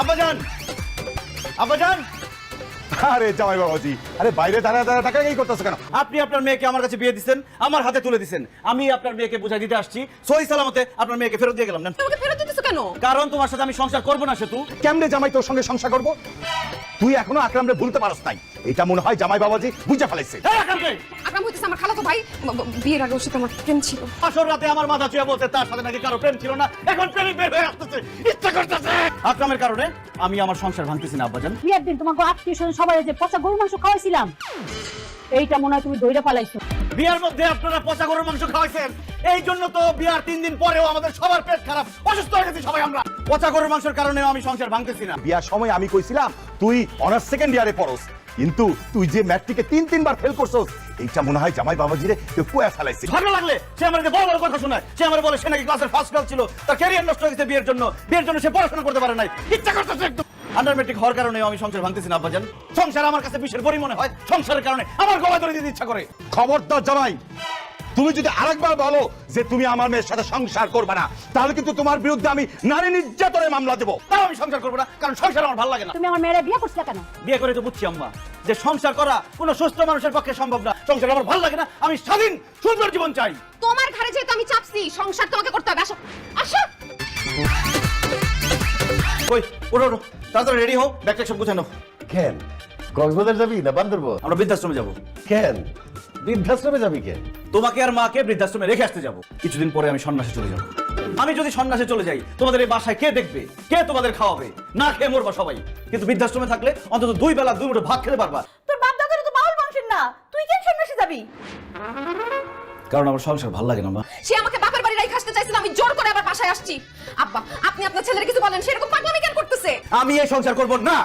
আব্বাজান! আব্বাজান! আরে জামাই বাবাজি আরে বাইরে দাঁড়া দাঁড়া টাকা কি করতেছো কেন? আপনি আপনার মেয়েকে আমার কাছে বিয়ে দিচ্ছেন আমার হাতে তুলে দিচ্ছেন আমি আপনার মেয়েকে বুঝাই দিতে আসছি। সহি সালামতে আপনার মেয়েকে ফেরত দিয়ে গেলাম না তোমাকে ফেরত দিতেছো কেন? কারণ তোমার সাথে আমি সংসার করব না সেতু। কেমনে জামাই তোর সঙ্গে সংসার করব? তুই এখনও আকরামরে ভুলতে পারস নাই। এটা মনে হয় জামাই বাবাজি বুঝে ফেলাইছে। আমার খালাতো ভাই। বিয়ের আগে ওর সাথে আমার প্রেম ছিল। আসর রাতে আমার মাথা চুয়ে বলতে তার সাথে নাকি কারও প্রেম ছিল না। এখন প্রেমিক বের হয়ে আসতেছে। ইচ্ছা করতেছে। আকরামের কারণে আমি আমার সংসার ভাঙতেছি না আব্বাজান। বিয়ের দিন তোমাকে আত্মীয় স্বজন সবাই যে পচা গরু মাংস খাওয়াইছিলাম। এইটা মনে হয় তুমি দইটা পালাইছো বিয়ার মধ্যে আপনারা পচা গরুর মাংস খাওয়াইছেন। এই জন্য তো বিয়ার তিন দিন পরেও আমাদের সবার পেট খারাপ। অসুস্থ হয়ে গেছি সবাই আমরা। পচা গরুর মাংসের কারণেও আমি সংসার ভাঙতেছি না। বিয়ার সময় আমি কইছিলাম তুই অনার্স সেকেন্ড ইয়ারে পড়স কিন্তু তুই যে ম্যাট্রিকে তিন তিনবার ফেল করছস এইটা মনে হয় জামাই বাবাজিরে কেউ কুয়া ফেলাইছে। ভালো লাগলে সে আমাকে বড় বড় কথা শোনায়। সে আমার বলে সে নাকি ক্লাসের ফার্স্ট গার্ল ছিল তার ক্যারিয়ার নষ্ট হয়ে গেছে বিয়ের জন্য। বিয়ের জন্য সে পড়াশোনা করতে পারে নাই। ইচ্ছা করতেছে একদম। আন্ডার ম্যাট্রিক হওয়ার কারণে আমি সংসার ভাঙতেছি না আব্বাজান। সংসার আমার কাছে বিষের পরি মনে হয়। সংসারের কারণে আমার গলায় ধরে দিতে ইচ্ছা করে। খবরদার জামাই তুমি যদি আরেকবার বলো যে তুমি আমার মেয়ের সাথে সংসার করবে না তাহলে কিন্তু তোমার বিরুদ্ধে আমি নারী নির্যাতনের মামলা দেবো। তাও আমি সংসার করব না কারণ সংসার আমার ভালো লাগে না। তুমি আমার মেয়েরা বিয়ে করছিলে কেন? বিয়ে করে তো বুঝছি আম্মা যে সংসার করা কোনো সুস্থ মানুষের পক্ষে সম্ভব না। সংসার আমার ভালো লাগে না আমি স্বাধীন সুন্দর জীবন চাই। তোমার ঘরে যেহেতু আমি চাপছি সংসার তোমাকে করতে হবে আসো আসো। ওঠো ওঠো তাড়াতাড়ি রেডি হও ব্যাগটা সব গুছানো। কেন? কক্সবাজার যাবি না বান্দরবন? আমরা বৃদ্ধাশ্রমে যাব। কেন? বৃদ্ধাশ্রমে যাবি কেন? তোমাকে আর মাকে বৃদ্ধাশ্রমে রেখে আসতে যাব। কিছুদিন পরে আমি সন্ন্যাসে চলে যাব। আমি যদি সন্ন্যাসে চলে যাই তোমাদের এই বাসায় কে দেখবে? কে তোমাদের খাওয়াবে? না খেয়ে মরবা সবাই। কিন্তু বৃদ্ধাশ্রমে থাকলে অন্তত দুই বেলা দুই মুঠো ভাত খেতে পারবা। তোর বাপ দাদার তো বাউল মাংসের না। তুই কেন সন্ন্যাসী যাবি? কারণ আমার সংসার ভালো লাগে না মা। সে আমাকে বাপের বাড়ি রেখে আসতে চাইছিল আমি জোর করে আবার বাসায় আসছি। আব্বা আপনি আপনার ছেলের কিছু বলেন সেরকম পাগলামি কেন করতেছে? আমি এই সংসার করব না!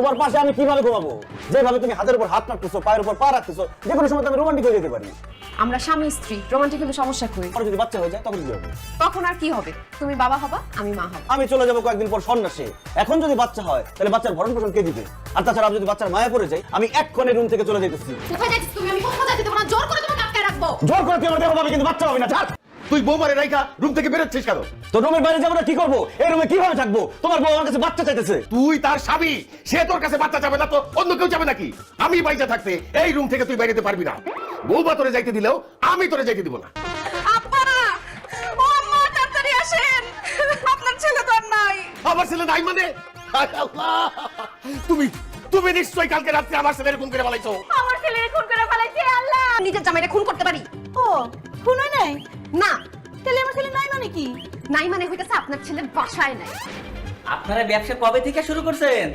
তোমার পাশে আমি কীভাবে ঘুমাবো? যেভাবে তুমি হাতের উপর হাত রাখতেছো পায়ের উপর পা রাখতেছো যে কোনো সময় আমি রোমান্টিক হয়ে যেতে পারি। আমরা স্বামী স্ত্রী রোমান্টিক হলে সমস্যা কই? আর যদি বাচ্চা হয়ে যায় তখন কি হবে? তখন আর কি হবে? তুমি বাবা হবা আমি মা হব। আমি চলে যাব কয়েকদিন পর সন্ন্যাসে। এখন যদি বাচ্চা হয় তাহলে বাচ্চার ভরণ পোষণ কে দিবে? আর তাছাড়া আমি যদি বাচ্চার মায়া পড়ে যাই আমি এক্ষণে রুম থেকে চলে যেতেছি কোথায় যাচ্ছিস তুমি? আমি কোথাও যেতে না। জোর করে তোমাকে আটকে রাখব। জোর করে তুই আমার দেহ পাবে কিন্তু বাচ্চা হবে না ছাড় তুই বৌমারে রাইখা রুম থেকে বেরোচ্ছিস কেন? তো রুমের বাইরে যাব না কি করব? এই রুমে কীভাবে থাকব? তোমার বউ আমার কাছে বাচ্চা চাইতেছে। তুই তার স্বামী সে তোর কাছে বাচ্চা যাবে না তো অন্য কেউ যাবে নাকি? আমি বাইচা থাকতে এই রুম থেকে তুই বেরোতে পারবি না। বৌমা তোরে যাইতে দিলেও আমি তোরে যাইতে দিব না। আমার ছেলে নাই মানে? তুমি তুমি নিশ্চয়ই কালকে রাত্রে আমার ছেলে এরকম করে বলাইছো আমার ছেলে খুন করে আল্লাহ নিজের জামাইরে খুন করতে পারি? ও খুন হয় নাই? না। তাহলে আমার ছেলে নাই মানে কি? নাই মানে হইতাছে আপনার ছেলের বাসায় নাই। আপনারা ব্যবসা কবে থেকে শুরু করছেন?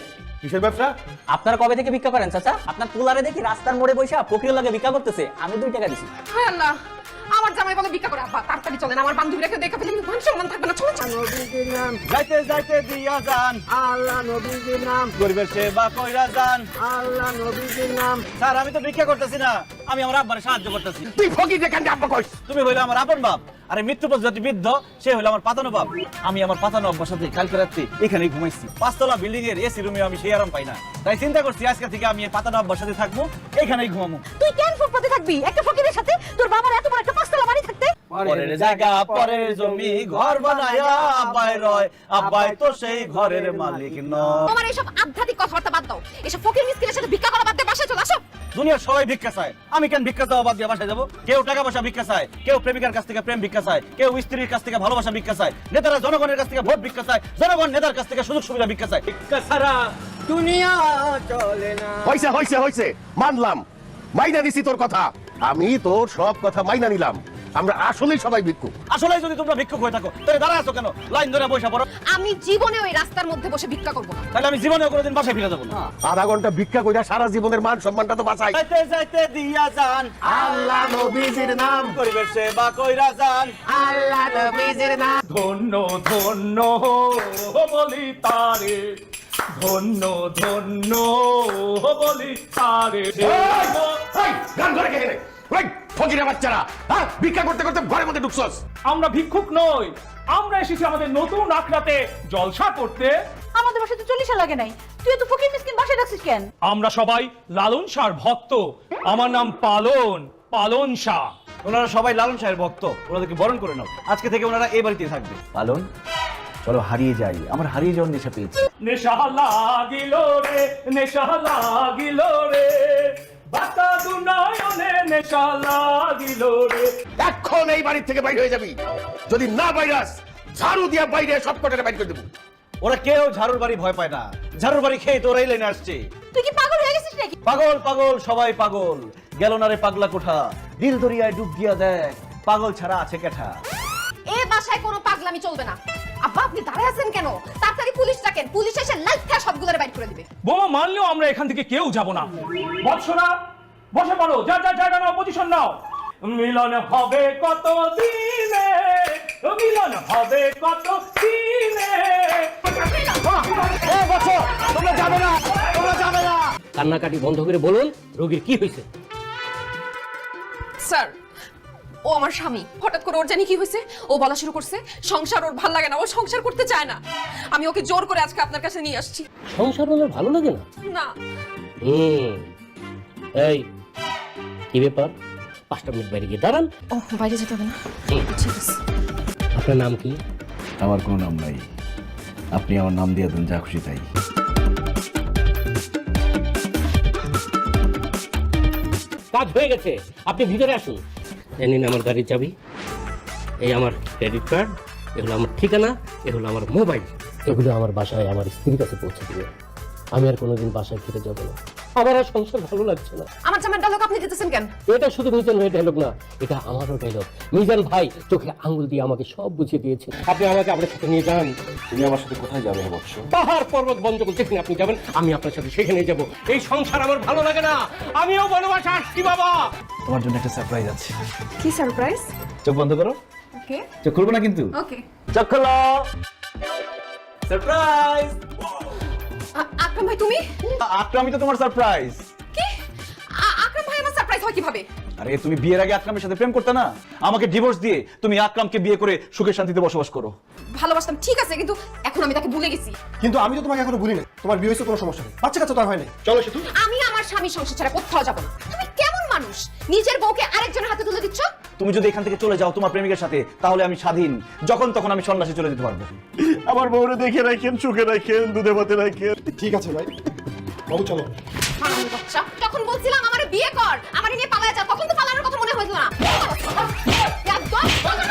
কিসের ব্যবসা? আপনারা কবে থেকে ভিক্ষা করেন চাচা? আপনার তুলারে দেখি রাস্তার মোড়ে বসে ফকির লাগে ভিক্ষা করতেছে আমি দুই টাকা দিছি। হ্যাঁ আল্লাহ আমার জামাই বলে ভিক্ষা করে আব্বা তাড়াতাড়ি চলেন আমার বান্ধবীরাকে দেখে ফেলে মান সম্মান থাকবে না চলো চলো যাইতে যাইতে দিয়া যান। আল্লাহ নবীজির নাম। গরিবের সেবা কইরা যান। আল্লাহ নবীজির নাম। স্যার আমি তো ভিক্ষা করতেছি না আমি আমার আব্বারে সাহায্য করতেছি। তুই ফকির যে কান্দে আব্বা কইস। তুমি হইলে আমার আপন বাপ। আরে মৃত্যু পথযাত্রী বৃদ্ধ সে হইল আমার পাতানো বাপ। আমি আমার পাতানো আব্বার সাথে কালকে রাত্রি এখানেই ঘুমাইছি। পাঁচতলা বিল্ডিং এর এসি রুমে আমি সেই আরাম পাই না। তাই চিন্তা করছি আজকে থেকে আমি পাতানো আব্বার সাথে থাকব এখানেই ঘুমাবো। তুই কেন ফুটপাতে থাকবি? একটা ফকিরের সাথে তোর বাবার এত বড় একটা পাঁচতলা বাড়ি থাকতে? পরের জায়গা পরের জমি ঘর বানায়া আব্বাই রয়। আব্বাই তো সেই ঘরের মালিক নয়। তোমার এইসব আধ্যাত্মিক কথাবার্তা দুনিয়ার সবাই ভিক্ষা চায়। আমি কেন ভিক্ষা চাওয়া বাদ দিয়ে বাসায় যাব? কেউ টাকা পয়সা ভিক্ষা চায় কেউ প্রেমিকার কাছ থেকে প্রেম ভিক্ষা চায় কেউ স্ত্রীর কাছ থেকে ভালোবাসা ভিক্ষা চায়। নেতারা জনগণের কাছ থেকে ভোট ভিক্ষা চায় জনগণ নেতার কাছ থেকে সুযোগ সুবিধা ভিক্ষা চায়। ভিক্ষা ছাড়া দুনিয়া চলে না। হইছে হইছে হইছে। মানলাম। মাইনা দিছি তোর কথা। আমি তোর সব কথা মাইনা নিলাম। আমরা আসলেই সবাই ভিক্ষু আসলে যদি তোমরা ভিক্ষুক হয়ে থাকো তাহলে দাঁড়া আছো কেন? লাইন ধরে বসে পড়ো। আমি জীবনে ওই রাস্তার মধ্যে বসে ভিক্ষা করব না। তাহলে আমি জীবনেও কোনোদিন বাসায় ফিরে যাব না। আধা ঘণ্টা ভিক্ষা কইরা সারা জীবনের মান সম্মানটা তো বাঁচাই। যাইতে যাইতে দিয়া যান। আল্লাহ নবীজির নাম। গরিবের সেবা কইরা যান। আল্লাহ নবীজির নাম। ধন্য ধন্য বলি তারে। ধন্য ধন্য বলি তারে। গান ধরে কে রে? ফকিরে বাচ্চারা হ্যাঁ? ভিক্ষা করতে করতে ঘরের মধ্যে ঢুকছস। আমরা ভিক্ষুক নই। আমরা এসেছি আমাদের নতুন আখড়াতে জলসা করতে। আমাদের বাসায় তো চল্লিশা লাগে নাই। তুই এত ফকির মিসকিন বাসায় রাখছিস কেন? আমরা সবাই লালন শাহর ভক্ত। আমার নাম পালন পালন শাহ। ওনারা সবাই লালন শাহের ভক্ত। ওনাদেরকে বরণ করে নাও। আজকে থেকে ওনারা এই বাড়িতেই থাকবে। পালন চলো হারিয়ে যাই। আমার হারিয়ে যাওয়ার নেশা পেয়েছি। নেশা লাগিল রে নেশা লাগিল রে। বাতা দুনয়নে নেশা লাগিল রে। এখন এই বাড়ি থেকে বাইরে হয়ে যাবি। যদি না বাইরাস ঝাড়ু দিয়া বাইরে সব কটাকে বাইর করে দেবো। ওরা কেউ ঝাড়ুর বাড়ি ভয় পায় না। ঝাড়ুর বাড়ি খেয়ে তো ওরাই লাইনে আসছে। তুই কি পাগল হয়ে গেছিস নাকি? পাগল পাগল সবাই পাগল। গেল না রে পাগলা কোঠা। দিল দরিয়ায় ডুব দিয়া দেখ পাগল ছাড়া আছে কেঠা। এ বাসায় কোনো পাগলামি চলবে না। আব্বা আপনি দাঁড়ায় আছেন কেন? তাড়াতাড়ি পুলিশ ডাকেন পুলিশ এসে লাইট খেয়ে সবগুলোরে বাইর করে দিবে। বোমা মানলেও আমরা এখান থেকে কেউ যাব না। বৎসরা বসে পড়ো যা যা জায়গা নাও পজিশন নাও। মিলন হবে কত দিনে? মিলন হবে কত দিনে? কান্নাকাটি বন্ধ করে বলুন রোগীর কি হয়েছে? স্যার ও আমার স্বামী। হঠাৎ করে ওর জানি কি হয়েছে? ও বলা শুরু করছে সংসার ওর ভালো লাগে না ও সংসার করতে চায় না। আমি ওকে জোর করে আজকে আপনার কাছে নিয়ে আসছি। সংসার ওনার ভালো লাগে না? না। হুম। এই কি ব্যাপার? পাঁচটা মিনিট বাইরে গিয়ে দাঁড়ান। ও বাইরে যেতে হবে না। ঠিক আছে। আপনার নাম কি? আমার কোনো নাম নাই। আপনি আমার নাম দিয়ে দেন যা খুশি তাই। কাজ হয়ে গেছে। আপনি ভিতরে আসুন। এই নিন আমার গাড়ির চাবি। এই আমার ক্রেডিট কার্ড এগুলো আমার ঠিকানা এগুলো আমার মোবাইল এগুলো আমার বাসায় আমার স্ত্রীর কাছে পৌঁছে দিবে। আমি আর কোনোদিন বাসায় ফিরে যাব না। আমার আর সংসার ভালো লাগছে না। আমার জামার ডায়লগ আপনি দিতেছেন কেন? এটা শুধু মিজান ভাই ডায়লগ না এটা আমারও ডায়লগ মিজান ভাই চোখে আঙ্গুল দিয়ে আমাকে সব বুঝিয়ে দিয়েছে। আপনি আমাকে আপনার সাথে নিয়ে যান। তুমি আমার সাথে কোথায় যাবে বৎস? পাহাড় পর্বত বঞ্চকল যেখানে আপনি যাবেন আমি আপনার সাথে সেখানে যাব। এই সংসার আমার ভালো লাগে না। আমিও বনবাসে আসছি বাবা। তোমার জন্য একটা সারপ্রাইজ আছে। কি সারপ্রাইজ চোখ বন্ধ করো। ওকে চোখ খুলবো না কিন্তু? ওকে চোখ খোলো। সারপ্রাইজ আকরাম ভাই তুমি? আকরাম আমি তো তোমার সারপ্রাইজ কি? আকরাম ভাই আমার সারপ্রাইজ হয় কীভাবে? আরে তুমি বিয়ের আগে আকরামের সাথে প্রেম করতে না? আমাকে ডিভোর্স দিয়ে তুমি আকরামকে বিয়ে করে সুখে শান্তিতে বসবাস করো। ভালোবাসতাম ঠিক আছে কিন্তু এখন আমি তাকে ভুলে গেছি। কিন্তু আমি তো তোমাকে এখনও ভুলি না তোমার বিয়ে হয়েছে কোনো সমস্যা নেই। বাচ্চা কাচ্চা তো আর হয় নাই। চলো সেতু। আমি আমার স্বামী সংসার ছাড়া কোথাও যাব না। তুমি মানুষ। নিজের বউকে আরেকজনের হাতে তুলে দিচ্ছ? তুমি যদি এখান থেকে চলে যাও তোমার প্রেমিকের সাথে তাহলে আমি স্বাধীন। যখন তখন আমি সন্ন্যাসে চলে যেতে পারব। আমার বউরে দেখে রাখেন চোখে রাখেন দুধে ভাতে রাখেন। ঠিক আছে ভাই। বাবু চলো। হারামি বাচ্চা যখন বলছিলাম আমার বিয়ে কর আমার নিয়ে পালায় যা তখন তো পালানোর কথা মনে হয়েছিল না। একদম, তখন